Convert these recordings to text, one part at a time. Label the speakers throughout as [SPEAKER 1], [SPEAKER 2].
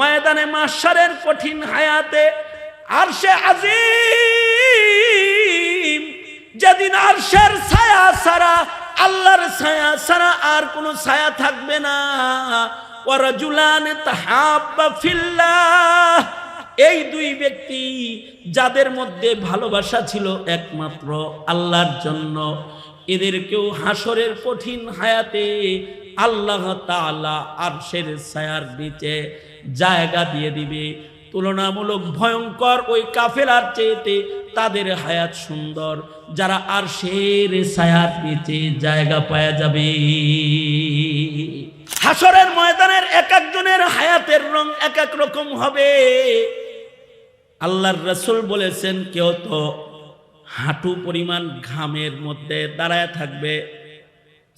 [SPEAKER 1] ময়দানে মাসারের কঠিন হায়াতে আর সে আজিম, যেদিন আরশের ছায়া সারা আল্লাহর ছায়া ছাড়া আর কোনো ছায়া থাকবে না। ওয়ারাজুলান তাহাব্বা ফিল্লাহ, এই দুই ব্যক্তি যাদের মধ্যে ভালোবাসা ছিল একমাত্র আল্লাহর জন্য। এদেরকেও হাসরের কঠিন হায়াতে আল্লাহ তাআলা আরশের ছায়ার নিচে জায়গা দিয়ে দিবে। তুলনামূলক ভয়ঙ্কর ওই কাফেলার চেয়েতে তাদের হায়াত সুন্দর। যারা আর শের ছায়ার নিচে জায়গা পাওয়া যাবে। হাসরের ময়দানের এক একজনের হায়াতের রং এক এক রকম হবে। আল্লাহর রসুল বলেছেন, কেউ তো হাঁটু পরিমাণ ঘামের মধ্যে দাঁড়ায় থাকবে।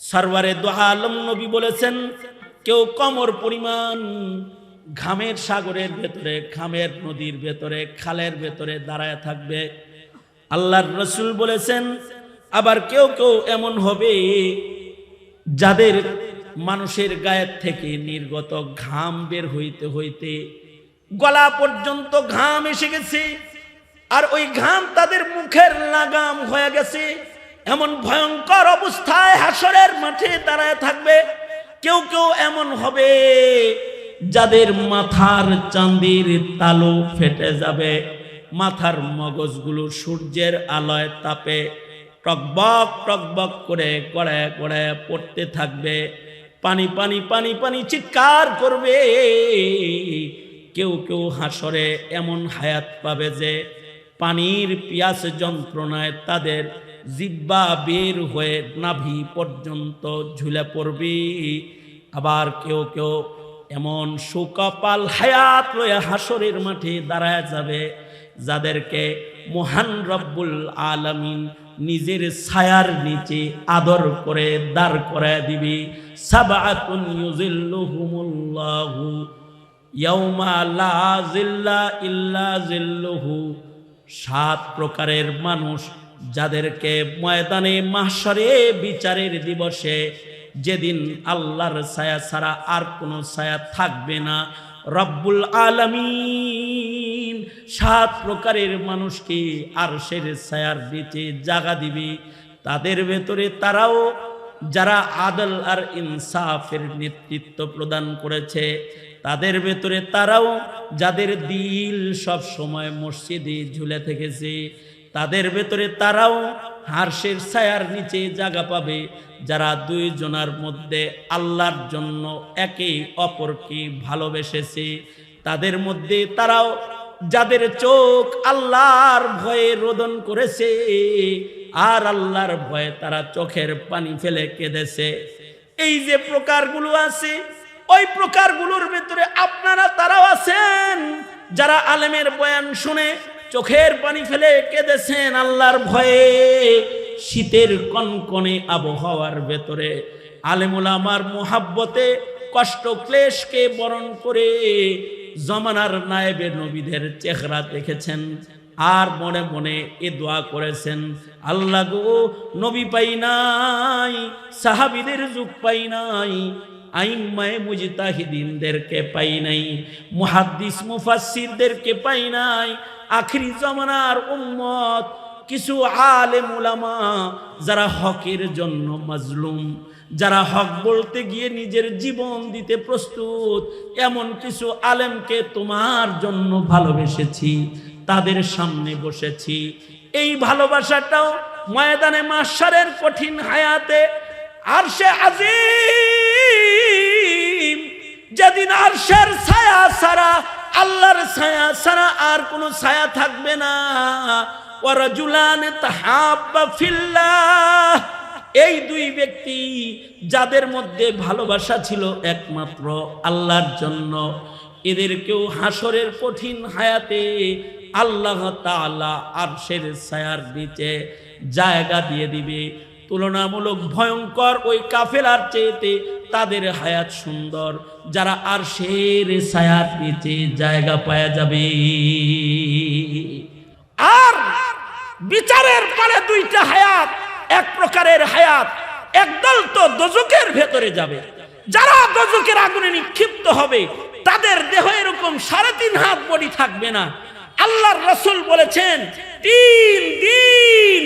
[SPEAKER 1] সরওয়ারে দোহা আলম নবী বলেছেন, কেউ কমর পরিমাণ ঘামের সাগরের ভেতরে, ঘামের নদীর ভেতরে, খালের ভেতরে দাঁড়ায় থাকবে। আল্লাহর রসুল বলেছেন, আবার কেউ কেউ এমন হবে যাদের মানুষের গায়ের থেকে নির্গত ঘাম বের হইতে হইতে গলা পর্যন্ত ঘাম এসে গেছে, আর ওই ঘাম তাদের মুখের লাগাম হয়ে গেছে। এমন ভয়ঙ্কর অবস্থায় হাসরের মাঠে দাঁড়ায় থাকবে, কেউ কেউ এমন হবে যাদের মাথার চাঁদির তালু ফেটে যাবে, মাথার মগজগুলো সূর্যের আলোয় তাপে টকবক টকবক করে গড়ে গড়ে পড়তে থাকবে। পানি পানি পানি পানি চিৎকার করবে। কেউ কেউ হাসরে এমন হায়াত পাবে যে, পানির পিয়াস যন্ত্রণায় তাদের জিব্বা বের হয়ে নাভি পর্যন্ত ঝুলে পড়বে। আবার কেউ কেউ এমন সুকপাল হায়াত লয়ে হাসরের মাঠে দাঁড়ায় যাবে, যাদেরকে মহান রব্বুল আলামিন নিজের ছায়ার নিচে আদর করে, দাঁড় করায় দিবি। লা জিল্লা সাত প্রকারের মানুষ যাদেরকে ময়দানে, মাহশরে বিচারের দিবসে যেদিন আল্লাহর ছায়া ছাড়া আর কোনো ছায়া থাকবে না। রব্বুল আলামিন সাত প্রকারের মানুষকে আর সের ছায়ার নিচে জাগা দিবে। তাদের ভেতরে তারাও যারা আদল আর ইনসাফের নেতৃত্ব প্রদান করেছে, তাদের ভেতরে তারাও যাদের দিল সব সময় মসজিদে ঝুলে থেকেছে, তাদের ভেতরে তারাও হার্ষের ছায়ার নিচে জায়গা পাবে। যারা দুইজনার মধ্যে আল্লাহর জন্য একে অপরকে ভালোবেসেছে, তাদের মধ্যে তারাও যাদের চোখ আল্লাহর ভয়ে রোদন করেছে আর আল্লাহর ভয়ে তারা চোখের পানি ফেলে কেঁদেছে। এই যে প্রকারগুলো আছে, ওই প্রকারগুলোর ভিতরে আপনারা তারাও আছেন যারা আলেমের বয়ান শুনে চোখের পানি ফেলে কেঁদেছেন আল্লাহর ভয়ে। শীতের কনকনে আবহাওয়ার ভেতরে আলেমুল আমার মোহাব্বতে কষ্ট ক্লেশকে বরণ করে জমানার নায়েবে নবীদের চেহারা দেখেছেন আর মনে মনে এ দোয়া করেছেন, আল্লাহ গো, নবী পাই নাই, সাহাবিদের যুগ পাই নাই, আইম্মায় মুজতাহিদিনদেরকে পাই নাই, মুহাদ্দিস মুফাসসিরদেরকে পাই নাই, আখরি জমানার উম্মত কিছু আলেম উলামা যারা হকের জন্য মাজলুম, যারা হক বলতে গিয়ে নিজের জীবন দিতে প্রস্তুত, এমন কিছু আলেমকে তোমার জন্য ভালোবেসেছি, তাদের সামনে বসেছি। এই ভালোবাসাটাও ময়দানে মাসারের কঠিন হায়াতে আর সে আজিম, যেদিন আরশের ছায়া সারা আল্লাহর ছায়া ছাড়া আর কোনো ছায়া থাকবে না। ফিল্লাহ। এই দুই ব্যক্তি যাদের মধ্যে ভালোবাসা ছিল একমাত্র আল্লাহর জন্য। এদেরকেও হাসরের কঠিন হায়াতে আল্লাহ তাআলা আরশের ছায়ার নিচে জায়গা দিয়ে দিবে। তুলনামূলক ভয়ঙ্কর ওই কাফেলার চেয়েতে তাদের হায়াত সুন্দর। যারা আর শের ছায়ার নিচে জায়গা পাওয়া যাবে। বিচারের পরে দুইটা হায়াত, এক প্রকারের হায়াত। একদল তো দজুকের ভেতরে যাবে। যারা দজুকের আগুনে নিক্ষিপ্ত হবে, তাদের দেহ এরকম সাড়ে তিন হাত বডি থাকবে না। আল্লাহর রসুল বলেছেন, তিন দিন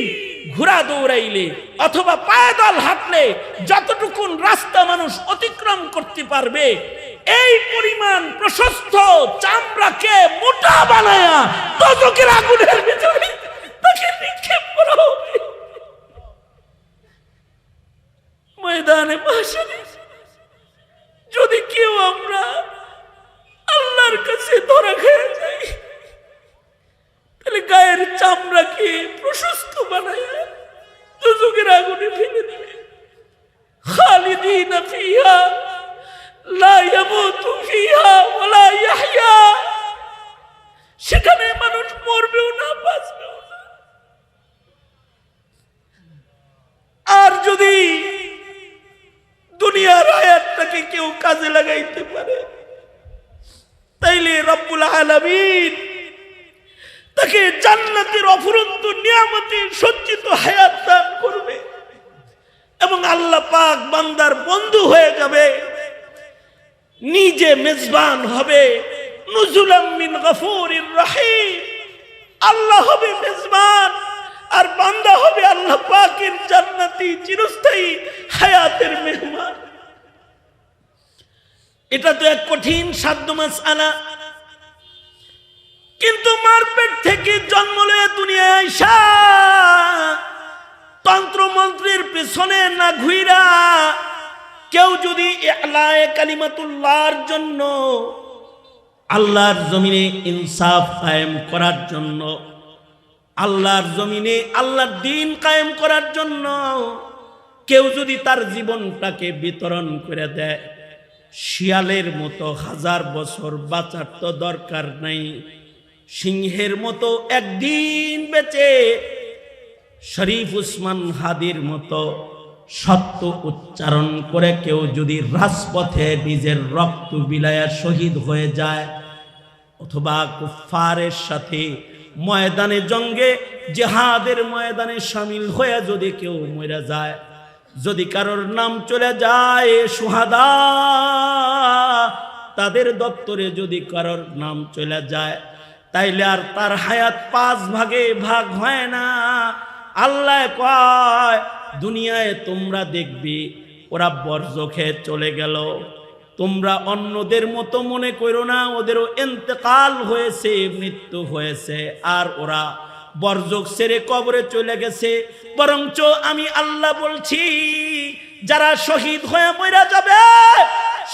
[SPEAKER 1] ঘোড়া দৌড়াইলে অথবা পায়দল হাঁটলে যতটুকুন রাস্তা মানুষ অতিক্রম করতে পারবে, এই পরিমাণ প্রশস্ত চামড়াকে মোটা বানায়া ততকের আগুনের ভিতরে তাকে নিক্ষেপ হবে ময়দানে মাসে যদি কেউ আমরা আল্লাহর কাছে ধরা খেয়ে যাই তাহলে গায়ের চামড়াকে প্রশস্ত বানায় দুজকের আগুনে ফেলে দেবে খালিদিন ফিহা লা ইয়ামুতু ফিহা ওয়ালা ইয়াহইয়া সেখানে মানুষ মরবেও না বাঁচবেও না আর যদি দুনিয়ার আয়াতটাকে কেউ কাজে লাগাইতে পারে তাইলে রব্বুল আলামিন তাকে জান্নাতের অফুরন্ত নিয়ামতে সজ্জিত হায়াত দান করবে এবং আল্লাহ পাক বান্দার বন্ধু হয়ে যাবে নিজে মেজবান হবে নুজুলাম মিন গফুরির রহিম। আল্লাহ হবে মেজবান, আর বান্দা হবে আল্লাহ পাকের জান্নাতি চিরস্থায়ী হায়াতের মেহমান। এটা তো এক কঠিন সাধ্য মাস আনা কিন্তু মারপেট থেকে জন্ম লয়ে দুনিয়ায় আইসা তন্ত্র মন্ত্রের পেছনে না ঘুইরা, কেউ যদি কালিমাতুল্লাহর জন্য আল্লাহর জমিনে ইনসাফ কায়েম করার জন্য, আল্লাহর জমিনে আল্লাহর দিন কায়েম করার জন্য কেউ যদি তার জীবনটাকে বিতরণ করে দেয়, শিয়ালের মতো হাজার বছর বাঁচার তো দরকার নাই, সিংহের মতো একদিন বেঁচে, শরীফ উসমান হাদির মতো সত্য উচ্চারণ করে কেউ যদি রাজপথে নিজের রক্ত বিলায়া শহীদ হয়ে যায় অথবা কুফারের সাথে ময়দানে জঙ্গে, জেহাদের ময়দানে সামিল হয়ে যদি কেউ মরে যায়, যদি কারোর নাম চলে যায় সুহাদা, তাদের দপ্তরে যদি কারোর নাম চলে যায়, তাইলে আর তার হায়াত পাঁচ ভাগে ভাগ হয় না। আল্লাহ কয়, দুনিয়ায় তোমরা দেখবি, ওরা বর্জ্য খেয়ে চলে গেল। তোমরা অন্যদের মতো মনে করো না, ওদেরও এন্তেকাল হয়েছে, মৃত্যু হয়েছে, আর ওরা বর্জক সেরে কবরে চলে গেছে। বরঞ্চ আমি আল্লাহ বলছি, যারা শহীদ হয়ে মরা যাবে,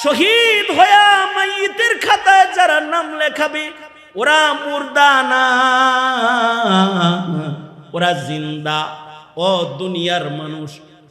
[SPEAKER 1] শহীদ হয়ে মাইতের খাতায় যারা নাম লেখাবে, ওরা মুর্দা না, ওরা জিন্দা। ও দুনিয়ার মানুষ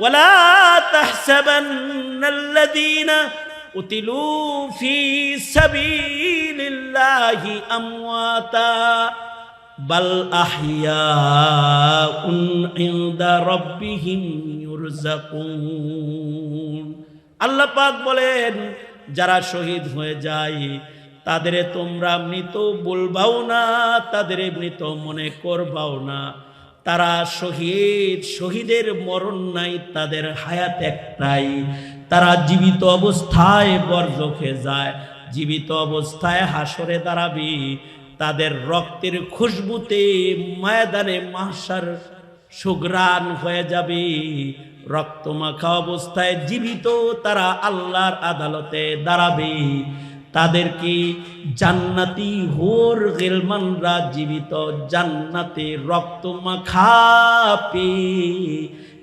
[SPEAKER 1] ولا تحسبن الذين قتلوا في سبيل الله امواتا بل احياء عند ربهم يرزقون আল্লাহ পাক বলেন যারা শহীদ হয়ে যায় তাদের তোমরা মৃত বলবাও না তাদের মৃত মনে করবাও না তারা শহীদ, শহীদের মরণ নাই, তাদের হায়াত একটাই তারা জীবিত অবস্থায় বর্জকে যায়, জীবিত অবস্থায় হাসরে দাঁড়াবি। তাদের রক্তের খুশবুতে ময়দানে মাসার সুগ্রাণ হয়ে যাবে। রক্তমাখা অবস্থায় জীবিত তারা আল্লাহর আদালতে দাঁড়াবে। তাদেরকে জান্নাতি হোর গেলমানরা জীবিত জান্নাতে রক্ত মাখাপে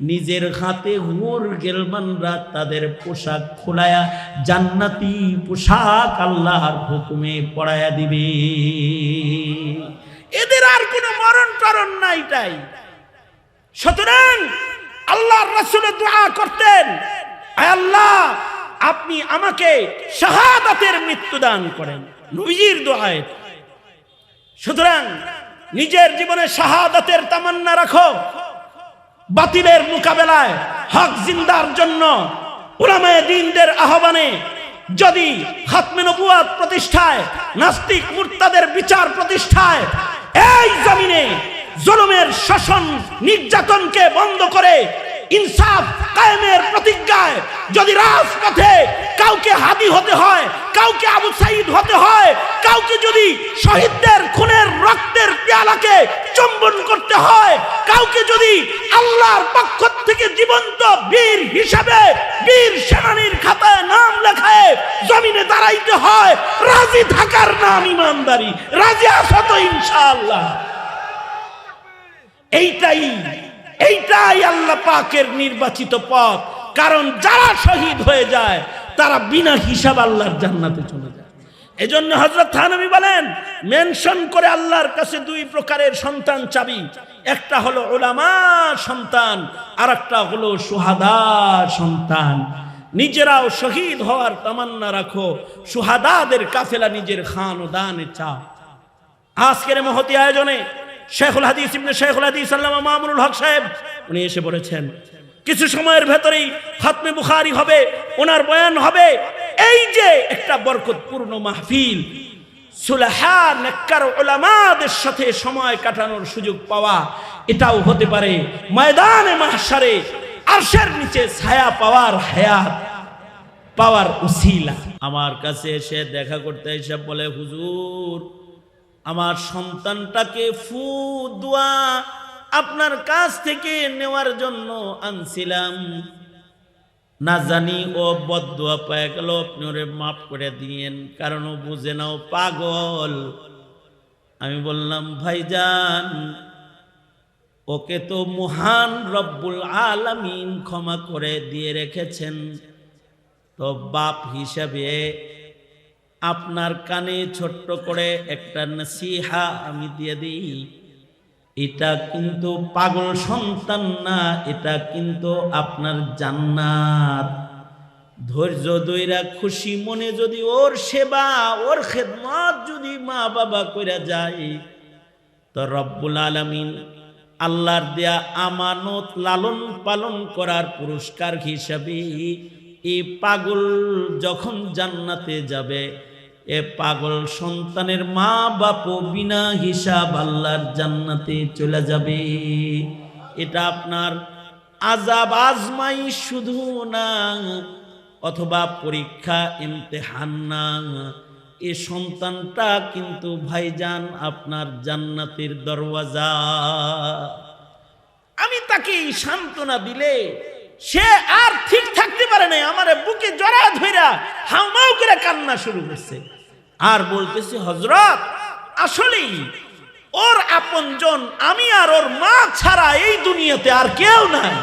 [SPEAKER 1] নিজের হাতে হোর গেলমানরা তাদের পোশাক খোলায়া জান্নাতি পোশাক আল্লাহর হুকুমে পড়ায়া দিবে। এদের আর কোনো মরণ টরণ নাই তাই সুতরাং আল্লাহর রাসূলের দোয়া করতেন আল্লাহ আপনি আমাকে শাহাদাতের মৃত্যু দান করেন, নবীজির দোয়ায়। সুতরাং নিজের জীবনে শাহাদাতের তামান্না রাখো। বাতিলের মোকাবেলায় হক জিন্দার জন্য উলামায়ে দিনদের আহ্বানে যদি খাতমে নবুয়াত প্রতিষ্ঠায়, নাস্তিক মুর্তাদের বিচার প্রতিষ্ঠায়, এই জমিনে জুলুমের শাসন নির্যাতনকে বন্ধ করে ইনসাফ কায়েমের প্রতিজ্ঞায় যদি রাজপথে কাউকে হাদি হতে হয়, কাউকে আবু সাইদ হতে হয়, কাউকে যদি শহীদদের খুনের রক্তের পেয়ালাকে চুম্বন করতে হয়, কাউকে যদি আল্লাহর পক্ষ থেকে জীবন্ত বীর হিসাবে বীর সেনানীর খাতায় নাম লেখায় জমিনে দাঁড়াইতে হয়, রাজি থাকার নাম ইমানদারি, রাজি আছো তো ইনশাআল্লাহ? এইটাই এইটাই আল্লাহ পাকের নির্বাচিত পথ। কারণ যারা শহীদ হয়ে যায়, তারা বিনা হিসাব আল্লাহর জান্নাতে চলে যায়। এজন্য হজরত থানবী বলেন, মেনশন করে আল্লাহর কাছে দুই প্রকারের সন্তান চাবি। একটা হলো ওলামা সন্তান আর একটা হলো সুহাদা সন্তান। নিজেরাও শহীদ হওয়ার তামান্না রাখো, সুহাদাদের কাফেলা নিজের খান ও দানে চাও। আজকের মহতি আয়োজনে শেখুল হাদিস ইবনে শেখুল হাদিস আল্লামা মামুনুল হক সাহেব, উনি এসে বলেছেন, কিছু সময়ের ভেতরেই খাতমে বুখারি হবে, ওনার বয়ান হবে। এই যে একটা বরকতপূর্ণ মাহফিল, সুলাহা নেককার ওলামাদের সাথে সময় কাটানোর সুযোগ পাওয়া, এটাও হতে পারে ময়দানে মাহশারে আরশের নিচে ছায়া পাওয়ার হায়াত, পাওয়ার উসিলা। আমার কাছে এসে দেখা করতে এসে বলে, হুজুর আমার সন্তানটাকে ফু দোয়া আপনার কাছ থেকে নেওয়ার জন্য আনছিলাম। না জানি ও বদুয়া পায় গেল, আপনি ওরে মাফ করে দিয়েন, কারণ ও বুঝে নাও পাগল। আমি বললাম, ভাইজান, ওকে তো মহান রব্বুল আলামিন ক্ষমা করে দিয়ে রেখেছেন। তো বাপ হিসাবে আপনার কানে ছোট্ট করে একটা নসিহা আমি দিয়ে দিই। এটা কিন্তু পাগল সন্তান না, এটা কিন্তু আপনার জান্নাত। ধৈর্য দইরা খুশি মনে যদি ওর সেবা, ওর খেদমত যদি মা বাবা কইরা যায়, তো রব্বুল আলামিন আল্লাহর দেয়া আমানত লালন পালন করার পুরস্কার হিসাবে এই পাগল যখন জান্নাতে যাবে এ পাগল সন্তানের মা বাপ বিনা হিসাব আল্লাহর জান্নাতে চলে যাবে। এটা আপনার আজাব আজমাই শুধু না, অথবা পরীক্ষা ইমতেহান না। এ সন্তানটা কিন্তু ভাইজান আপনার জান্নাতের দরওয়াজা। আমি তাকে সান্ত্বনা দিলে সে আর ঠিক থাকতে পারে নাই, আমার বুকে জড়া ধইরা হাউমাউ করে কান্না শুরু করছে। আর বলতেছে হজরত আসলেই ওর আপনজন আমি আর ওর মা ছাড়া এই দুনিয়াতে আর কেউ নাই,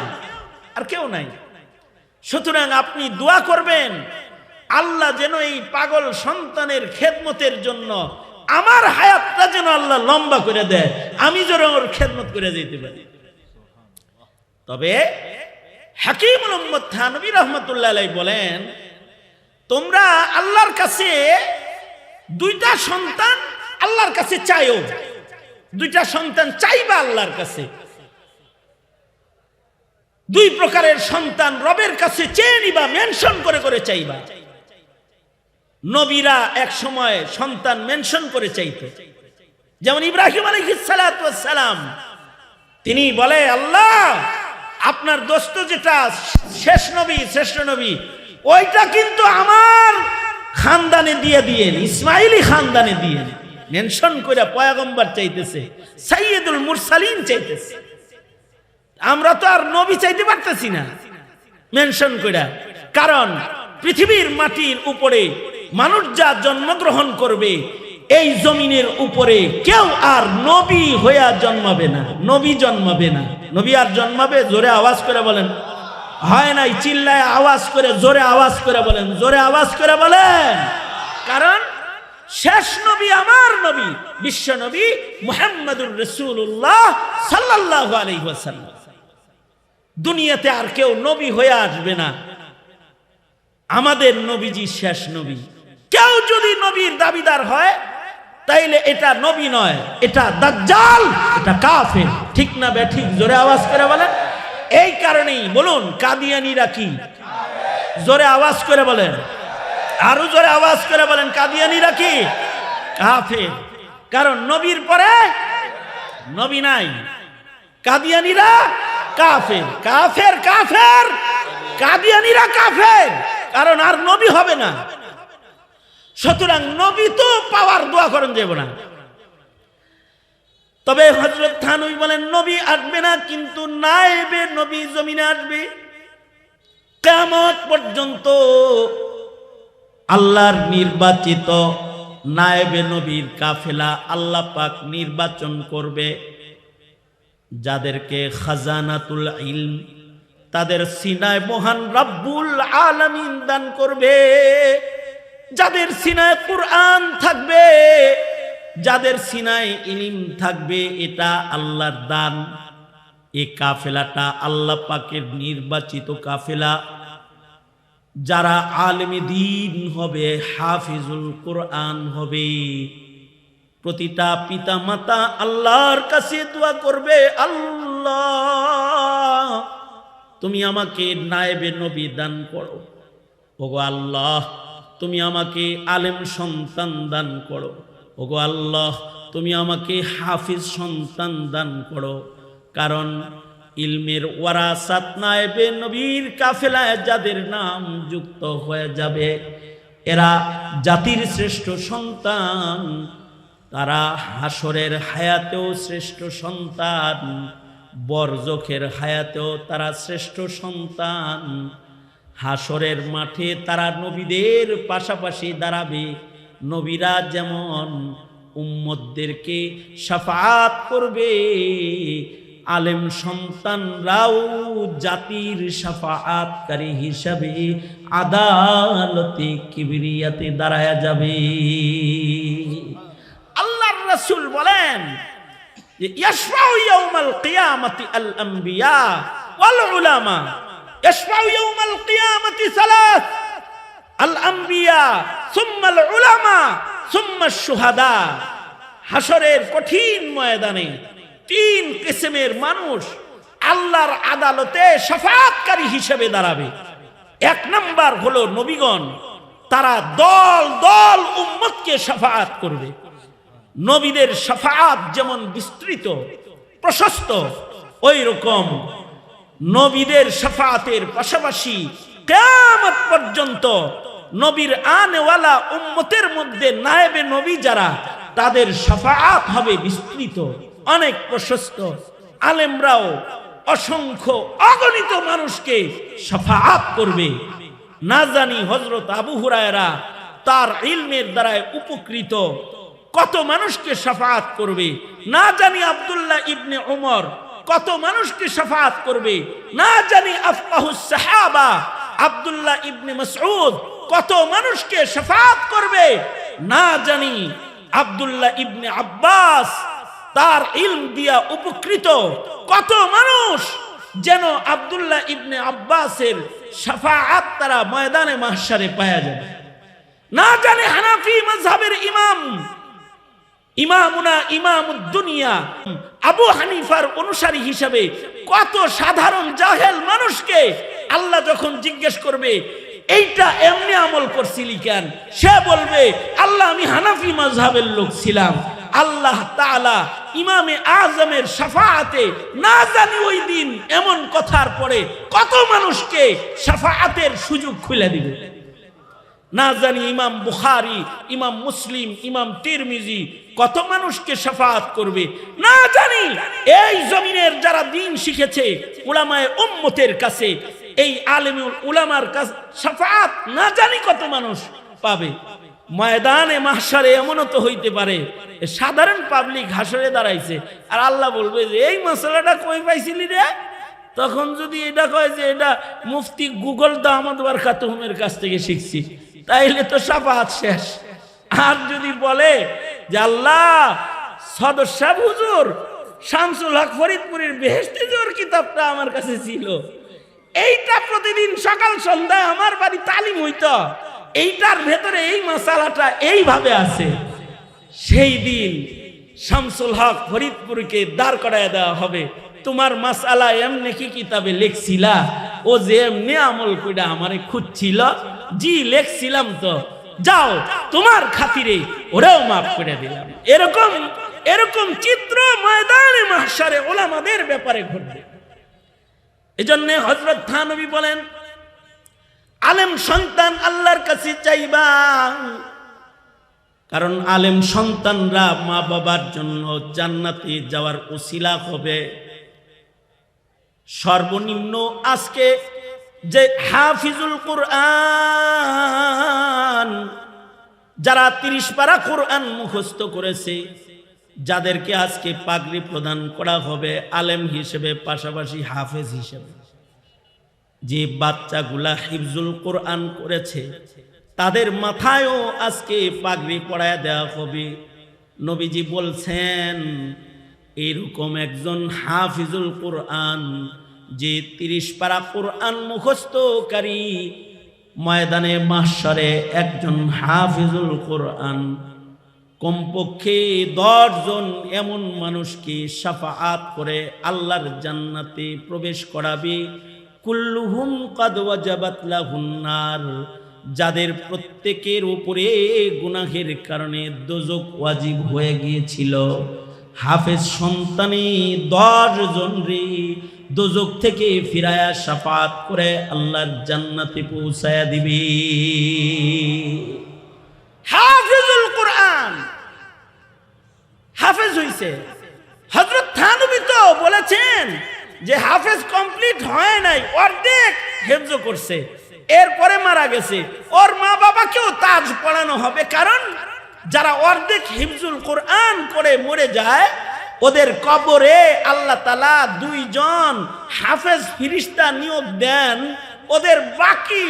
[SPEAKER 1] আর কেউ নাই। সুতরাং আপনি দোয়া করবেন, আল্লাহ যেন এই পাগল সন্তানের খেদমতের জন্য আমার হায়াতটা যেন আল্লাহ লম্বা করে দেয়, আমি যেন ওর খেদমত করে যেতে পারি। তবে হাকিম মোহাম্মদ থানবী রহমতুল্লাহ বলেন, তোমরা আল্লাহর কাছে দুইটা সন্তান আল্লাহর কাছে চাইও। দুইটা সন্তান চাইবা আল্লাহর কাছে। দুই প্রকারের সন্তান রবের কাছে চেয়ে নিবা, মেনশন করে করে চাইবা। নবীরা এক সময় সন্তান মেনশন করে চাইতো। যেমন ইব্রাহিম আলহিসালাম তিনি বলে, আল্লাহ আপনার দোস্ত যেটা শেষ নবী, শ্রেষ্ঠ নবী, ওইটা কিন্তু আমার খানদানে দিয়ে দিয়েন, ইসমাইলি খানদানে দিয়ে মেনশন করে পয়াগম্বার চাইতেছে, সাইয়দুল মুরসালিন চাইতেছে। আমরা তো আর নবী চাইতে পারতেছি না। মেনশন করে কারণ পৃথিবীর মাটির উপরে মানুষ যা জন্মগ্রহণ করবে এই জমিনের উপরে কেউ আর নবী হইয়া জন্মাবে না, নবী জন্মাবে না। নবী আর জন্মাবে, জোরে আওয়াজ করে বলেন। হয় নাই, চিল্লায় আওয়াজ করে, জোরে আওয়াজ করে বলেন, জোরে আওয়াজ করে বলেন। কারণ শেষ নবী আমার নবী, বিশ্ব নবী মুহাম্মদুর রসুল্লাহ সাল্লাহ দুনিয়াতে আর কেউ নবী হয়ে আসবে না। আমাদের নবীজি শেষ নবী। কেউ যদি নবীর দাবিদার হয় তাইলে এটা নবী নয়, এটা দাজ্জাল, এটা কাফের। ঠিক না বে, ঠিক জোরে আওয়াজ করে বলেন? এই কারণেই বলুন, কাদিয়ানিরা কি? জোরে আওয়াজ করে বলেন। আরও জোরে আওয়াজ করে বলেন, কাদিয়ানিরা কি? কাফের। কারণ নবীর পরে নবী নাই। কাদিয়ানিরা কাফের। কাফের কাফের। কাদিয়ানিরা কাফের। কারণ আর নবী হবে না। সুতরাং নবী তো পাওয়ার দোয়া করেন যাব না তবে হজরত থানুই বলেন, নবী আসবে না, কিন্তু নাইবে নবী জমিনে আসবে। কেমন পর্যন্ত আল্লাহর নির্বাচিত নায়েবে নবীর কাফেলা আল্লাহ পাক নির্বাচন করবে। যাদেরকে খাজানাতুল ইলম, তাদের সিনায় মহান রাব্বুল আলামিন দান করবে। যাদের সিনায় কুরআন থাকবে, যাদের সিনায় ইলিম থাকবে, এটা আল্লাহর দান। এ কাফেলাটা আল্লাহ পাকের নির্বাচিত কাফেলা। যারা আলমী দিন হবে, হাফিজুল কোরআন হবে। প্রতিটা পিতা মাতা আল্লাহর কাছে দোয়া করবে, আল্লাহ, তুমি আমাকে নায়েবে নবী দান করো। ওগো আল্লাহ তুমি আমাকে আলেম সন্তান দান করো। ওগো আল্লাহ, তুমি আমাকে হাফিজ সন্তান দান করো। কারণ ইলমের ওয়ারাসাত নায়েবে নবীর কাফেলায় যাদের নাম যুক্ত হয়ে যাবে, এরা জাতির শ্রেষ্ঠ সন্তান, তারা হাসরের হায়াতেও শ্রেষ্ঠ সন্তান, বরজখের হায়াতেও তারা শ্রেষ্ঠ সন্তান হাসরের মাঠে তারা নবীদের পাশাপাশি দাঁড়াবে। নবীরা যেমন উম্মদদেরকে সাফাত করবে, আলেম সন্তানরাও জাতির সাফাতকারী হিসাবে আদালতে কিবরিয়াতে দাঁড়ায়া যাবে। আল্লাহর রাসূল বলেন ইয়াশফাউ ইয়াউমাল কিয়ামাতি আল আম্বিয়া ওয়াল উলামা হাসরের কঠিন ময়দানে তিন মানুষ আল্লাহর আদালতে সাফাতকারী হিসেবে দাঁড়াবে। এক নাম্বার হলো নবীগণ, তারা দল দল উম্মতকে সাফাত করবে। নবীদের সাফাত যেমন বিস্তৃত, প্রশস্ত ওই রকম নবীদের সাফাতের পাশাপাশি কেয়ামত পর্যন্ত নবীর আনেওয়ালা উম্মতের মধ্যে নায়েবে নবী যারা, তাদের সাফাত হবে বিস্তৃত, অনেক প্রশস্ত। আলেমরাও অসংখ্য অগণিত মানুষকে সাফাত করবে। না জানি হজরত আবু হুরায়রা তার ইলমের দ্বারায় উপকৃত কত মানুষকে সাফাত করবে। না জানি আব্দুল্লাহ ইবনে ওমর কত মানুষকে সাফাত করবে? না জানি সাহাবা, আব্দুল্লাহ ইবনে মাসউদ কত মানুষকে সাফাত করবে? না জানি আব্দুল্লাহ ইবনে আব্বাস তার ইলম দিয়া উপকৃত কত মানুষ যেন আব্দুল্লাহ ইবনে আব্বাসের সাফাআত তারা ময়দানে মাহশারে পাওয়া যাবে। না জানে হানাফি মাযহাবের ইমাম ইমামুনা ইমামুদ্দুনিয়া আবু হানিফার অনুসারী হিসাবে কত সাধারণ জাহেল মানুষকে আল্লাহ যখন জিজ্ঞেস করবে, এইটা এমনি আমল করছিলি কেন? সে বলবে, আল্লাহ, আমি হানাফি মাযহাবের লোক ছিলাম। আল্লাহ তাআলা ইমামে আজমের সাফাআতে না জানি ওই দিন এমন কথার পরে কত মানুষকে সাফাআতের সুযোগ খুলে দিবে। না জানি ইমাম বুখারি, ইমাম মুসলিম, ইমাম তিরমিজি কত মানুষকে সাফাত করবে। না জানি এই জমিনের যারা দিন শিখেছে উলামায় উম্মতের কাছে, এই আলেমুল উলামার কাছে সাফাত না জানি কত মানুষ পাবে। ময়দানে মাহসারে এমনও তো হইতে পারে সাধারণ পাবলিক হাসরে দাঁড়াইছে। আর আল্লাহ বলবে যে, এই মশলাটা কই পাইছিলি রে? তখন যদি এটা কয় যে, এটা মুফতি গুগল দাহমদ বারকা তুহমের কাছ থেকে শিখছি। তাইলে তো সাফাত শেষ। আর যদি বলে যে আল্লাহ, সদর সাহেব হুজুর, শামসুল হক ফরিদপুরের বেহেস্তি জোর কিতাবটা আমার কাছে ছিল। এইটা প্রতিদিন সকাল সন্ধ্যায় আমার বাড়ি তালিম হইত। এইটার ভেতরে এই মশালাটা এইভাবে আছে। সেই দিন শামসুল হক ফরিদপুরকে দাঁড় করায় দেওয়া হবে। তোমার মাসালা এমনি কি কিতাবে লেখছিলা? ও যে এমনি আমল কইরা আমারে খুঁজছিল, জি লেখছিলাম তো। যাও, তোমার খাতিরে ওরাও মাফ করে দিলাম। এরকম এরকম চিত্র ময়দানে মাহসারে ওলামাদের ব্যাপারে ঘটবে। এজন্য হজরত থানবী বলেন, আলেম সন্তান আল্লাহর কাছে চাইবা। কারণ আলেম সন্তানরা মা বাবার জন্য জান্নাতে যাওয়ার উসিলা হবে। সর্বনিম্ন আজকে যে হাফিজুল কোরআন, যারা তিরিশ পারা কোরআন মুখস্থ করেছে, যাদেরকে আজকে পাগড়ি প্রদান করা হবে আলেম হিসেবে, পাশাপাশি হাফেজ হিসেবে। যে বাচ্চাগুলা হিফজুল কোরআন করেছে, তাদের মাথায়ও আজকে পাগড়ি পড়ায় দেওয়া হবে। নবীজি বলছেন এরকম একজন হাফিজুল কোরআন যে তিরিশ পারা কোরআন মুখস্থকারী ময়দানে মাসরে একজন হাফিজুল কোরআন। কমপক্ষে দশজন এমন মানুষকে সাফাআত করে আল্লাহর জান্নাতে প্রবেশ করাবে। কুল্লুহুম কাদ ওয়াজাবাত লাহুন্নার যাদের প্রত্যেকের উপরে গুনাহের কারণে দোজক ওয়াজিব হয়ে গিয়েছিল। হাফেজ সন্তানে দশ জন রে। দোজক থেকে ফিরায়া সাফাত করে আল্লাহর জান্নাতে পৌঁছায়া দিবে। হাফিজুল কোরআন। হাফেজ হইছে। হজরত থানবী তো বলেছেন যে হাফেজ কমপ্লিট হয় নাই, অর্ধেক হেফজ করছে। এরপরে মারা গেছে। ওর মা বাবাকেও তাজ পড়ানো হবে। কারণ যারা অর্ধেক হিফজুল কোরআন করে মরে যায়, ওদের কবরে আল্লাহ তালা দুইজন হাফেজ ফিরিস্তা নিয়োগ দেন। ওদের বাকি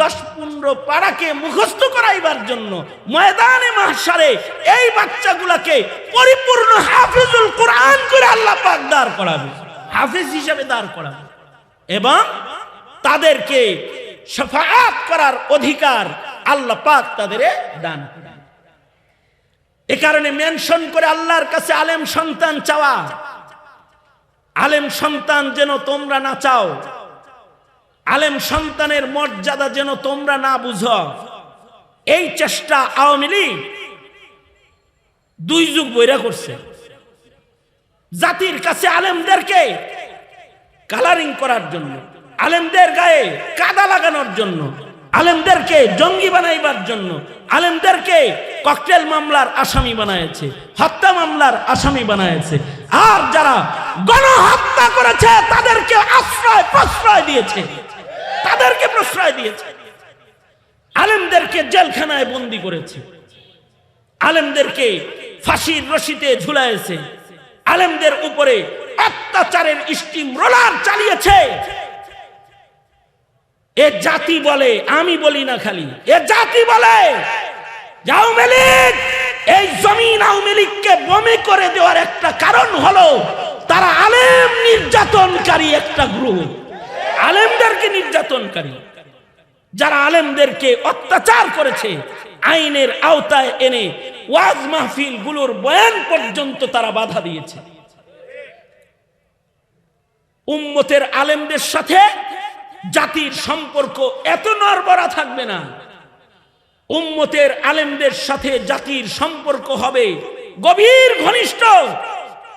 [SPEAKER 1] দশ পনেরো পাড়াকে মুখস্থ করাইবার জন্য ময়দানে মাহসারে এই বাচ্চাগুলাকে পরিপূর্ণ হাফিজুল কোরআন করে আল্লাহ পাক দাঁড় করাবে। হাফিজ হিসাবে দাঁড় করাবে। এবং তাদেরকে সফায়াত করার অধিকার আল্লাহ পাক তাদের দান করবে এ কারণে মেনশন করে আল্লাহর কাছে আলেম সন্তান চাওয়া। আলেম সন্তান যেন তোমরা না চাও। আলেম সন্তানের মর্যাদা যেন তোমরা না বুঝো। এই চেষ্টা আওয়ামী লীগ দুই যুগ বৈরা করছে। জাতির কাছে আলেমদেরকে কালারিং করার জন্য, আলেমদের গায়ে কাদা লাগানোর জন্য। আলেমদেরকে জঙ্গি বানাইবার জন্য, আলেমদেরকে ককটেল মামলার আসামি বানায়েছে হত্যা মামলার আসামি বানায়েছে আর যারা গণহত্যা করেছে, তাদেরকে আশ্রয়, প্রশ্রয় দিয়েছে। তাদেরকে প্রশ্রয় দিয়েছে। আলেমদেরকে জেলখানায় বন্দি করেছে। আলেমদেরকে ফাঁসির রশিতে ঝুলাইছে। আলেমদের উপরে অত্যাচারের স্টিম রোলার চালিয়েছে। এ জাতি বলে, আমি বলি না খালি। এ জাতি বলে এই জমিন আওয়ামী লীগকে বমি করে দেওয়ার একটা কারণ হলো, তারা আলেম নির্যাতনকারী একটা গ্রুপ। আলেমদেরকে নির্যাতনকারী। যারা আলেমদেরকে অত্যাচার করেছে, আইনের আওতায় এনে ওয়াজ মাহফিলগুলোর বয়ান পর্যন্ত তারা বাধা দিয়েছে। উম্মতের আলেমদের সাথে জাতির সম্পর্ক এত নরবরা থাকবে না। উম্মতের আলেমদের সাথে জাতির সম্পর্ক হবে গভীর ঘনিষ্ঠ।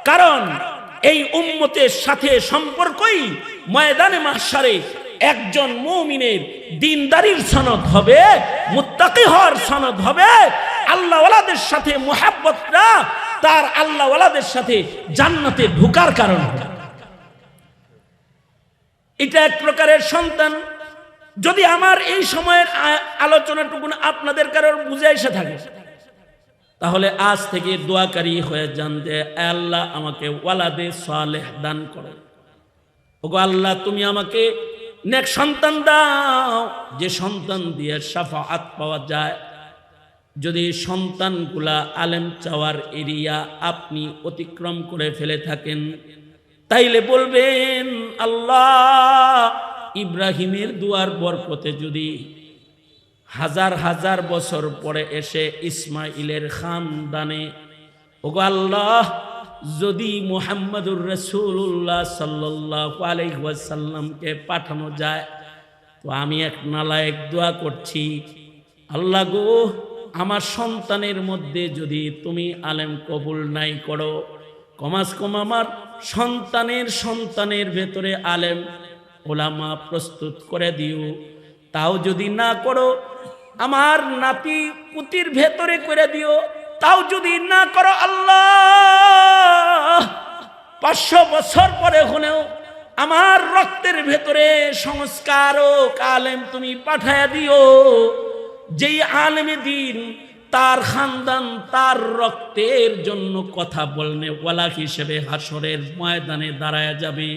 [SPEAKER 1] কারণ এই উম্মতের সাথে সম্পর্কই ময়দানে মাসারে একজন মৌমিনের দিনদারির সনদ হবে, মুত্তাকি হওয়ার সনদ হবে। আল্লাহওয়ালাদের সাথে মোহাব্বতরা তার আল্লাহওয়ালাদের সাথে জান্নাতে ঢোকার কারণ হবে। এটা এক প্রকারের সন্তান। যদি আমার এই সময়ের আলোচনাটুকু আপনাদের কারোর বুঝে এসে থাকে, তাহলে আজ থেকে দোয়াকারী হয়ে যান যে, আল্লাহ আমাকে ওয়ালাদে সালেহ দান করো। ওগো আল্লাহ, তুমি আমাকে নেক সন্তান দাও। যে সন্তান দিয়ে সাফাআত পাওয়া যায়। যদি সন্তানগুলা আলেম চাওয়ার এরিয়া আপনি অতিক্রম করে ফেলে থাকেন, তাইলে বলবেন আল্লাহ, ইব্রাহিমের দুয়ার বরকতে যদি হাজার হাজার বছর পরে এসে ইসমাইলের খানদানে, ওগো আল্লাহ, যদি মুহাম্মদুর রসুল্লাহ সাল্লাহ আলাইসাল্লামকে পাঠানো যায়, তো আমি এক নালায়েক দোয়া করছি। আল্লাহ গো, আমার সন্তানের মধ্যে যদি তুমি আলেম কবুল নাই করো কমাস কম আমার সন্তানের সন্তানের ভেতরে আলেম ওলামা প্রস্তুত করে দিও। তাও যদি না করো, আমার নাতি পুতির ভেতরে করে দিও। তাও যদি না করো, আল্লাহ, পাঁচশো বছর পরে হলেও আমার রক্তের ভেতরে সংস্কার ও কালেম তুমি পাঠায় দিও। যেই আলেমে দিন তার খানদান, তার রক্তের জন্য কথা বলনে ওয়ালা হিসেবে হাসরের ময়দানে দাঁড়ায় যাবে।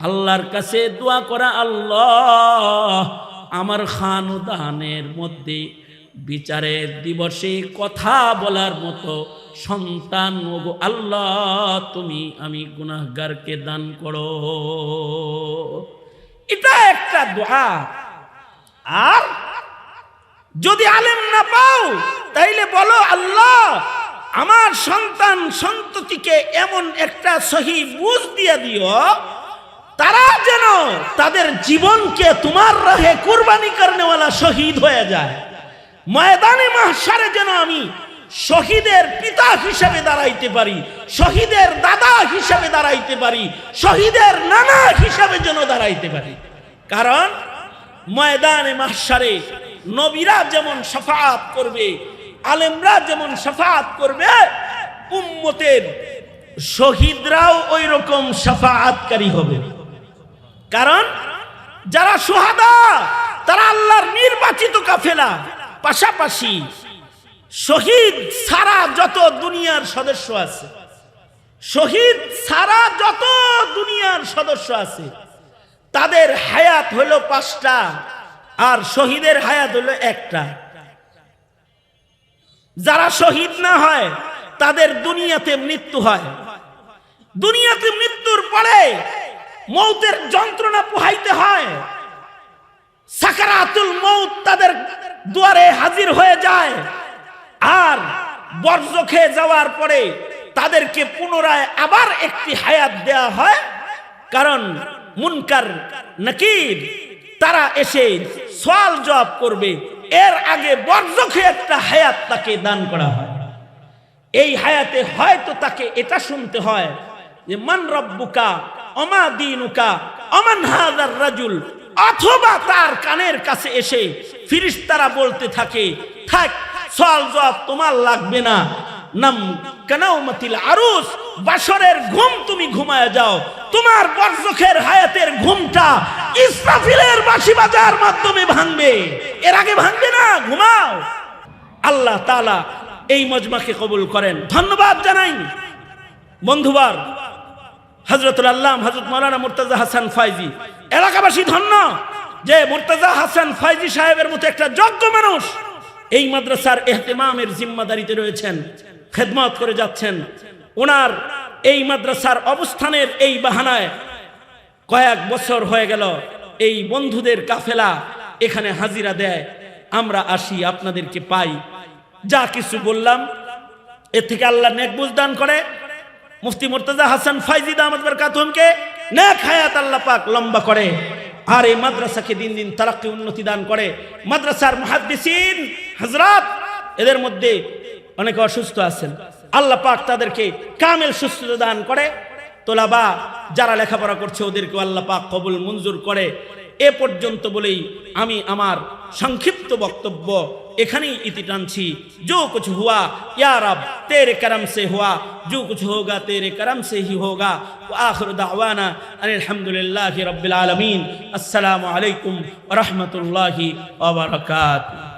[SPEAKER 1] আল্লাহর কাছে দোয়া করা, আল্লাহ আমার খানদানের মধ্যে বিচারের দিবসে কথা বলার মতো সন্তান আল্লাহ তুমি আমি গুনাহগারকে দান করো। এটা একটা দোয়া। আর যদি আলেম না পাও, তাইলে বলো, আল্লাহ, আমার সন্তান সন্ততিকে এমন একটা সহি বুঝ দিয়ে দিও, তারা যেন তাদের জীবনকে তোমার রাহে কুরবানি করনেওয়ালা শহীদ হয়ে যায়। ময়দানে মাহসারে যেন আমি শহীদের পিতা হিসেবে দাঁড়াইতে পারি, শহীদের দাদা হিসেবে দাঁড়াইতে পারি, শহীদের নানা হিসাবে যেন দাঁড়াইতে পারি। কারণ ময়দানে মাহসারে নবীরা যেমন সাফাত করবে, আলেমরা যেমন সাফাত করবে উম্মতের শহীদরাও ওই রকম সাফাতকারী হবে। কারণ যারা সোহাদা, তারা আল্লাহর নির্বাচিত কাফেলা। পাশাপাশি শহীদ সারা যত দুনিয়ার সদস্য আছে, শহীদ সারা যত দুনিয়ার সদস্য আছে, তাদের হায়াত হলো পাঁচটা। আর শহীদের হায়াত হলো একটা। যারা শহীদ না হয়, তাদের দুনিয়াতে মৃত্যু হয়। দুনিয়াতে মৃত্যুর পরে মৌতের যন্ত্রণা পোহাইতে হয়। সাকারাতুল মৌত তাদের দুয়ারে হাজির হয়ে যায়। আর বর্জ্য খেয়ে যাওয়ার পরে তাদেরকে পুনরায় আবার একটি হায়াত দেয়া হয়। কারণ মুনকার নাকির তারা এসে সওয়াল জবাব করবে, এর আগে বর্জ্য একটা হায়াত তাকে দান করা হয়। এই হায়াতে হয়তো তাকে এটা শুনতে হয় যে, মান রব্বুকা, অমা দিনুকা, অমান হাদার রাজুল? অথবা তার কানের কাছে এসে ফিরিস্তারা বলতে থাকে, থাক, সওয়াল জবাব তোমার লাগবে না। নাম কানাউমাতিল আরুস, বাসরের ঘুম তুমি ঘুমায় যাও। তোমার বর্ষকের হায়াতের ঘুমটা ইসরাফিলের বাসি বাজার মাধ্যমে ভাঙবে। এর আগে ভাঙবে না, ঘুমাও। আল্লাহ তালা এই মজমাকে কবুল করেন। ধন্যবাদ জানাই। বন্ধুবার হজরতুল আল্লাহ হজরত মৌলানা মুর্তাজা হাসান ফাইজি। এলাকাবাসী ধন্য, যে মুর্তাজা হাসান ফাইজি সাহেবের মতো একটা যোগ্য মানুষ এই মাদ্রাসার এহতেমামের জিম্মাদারিতে রয়েছেন। খেদমত করে যাচ্ছেন। ওনার এই মাদ্রাসার অবস্থানের এই বাহানায় কয়েক বছর হয়ে গেল এই বন্ধুদের কাফেলা এখানে হাজিরা দেয়। আমরা আসি, আপনাদেরকে পাই। যা কিছু বললাম এ থেকে আল্লাহ নেক বুঝদান করে। মুফতি মুর্তাজা হাসান ফাইজি দামদ বরকাতুমকে নেক হায়াত আল্লাহ পাক লম্বা করে। আর এই মাদ্রাসাকে দিন দিন তারাক্কি উন্নতি দান করে। মাদ্রাসার মুহাদ্দিসিন, হযরত, এদের মধ্যে অনেকে অসুস্থ আছেন আল্লাহ পাক তাদেরকে কামেল সুস্থতা দান করে তোলাবা যারা লেখাপড়া করছে ওদেরকে আল্লাহ পাক কবুল মঞ্জুর করে এ পর্যন্ত বলেই আমি আমার সংক্ষিপ্ত বক্তব্য এখানেই ইতি টানছি जो कुछ हुआ या रब तेरे करम से हुआ जो कुछ होगा तेरे करम से ही होगा आखिर दावाना अल्हम्दुलिल्लाहि रब्बिल आलमीन अस्सलामु अलैकुम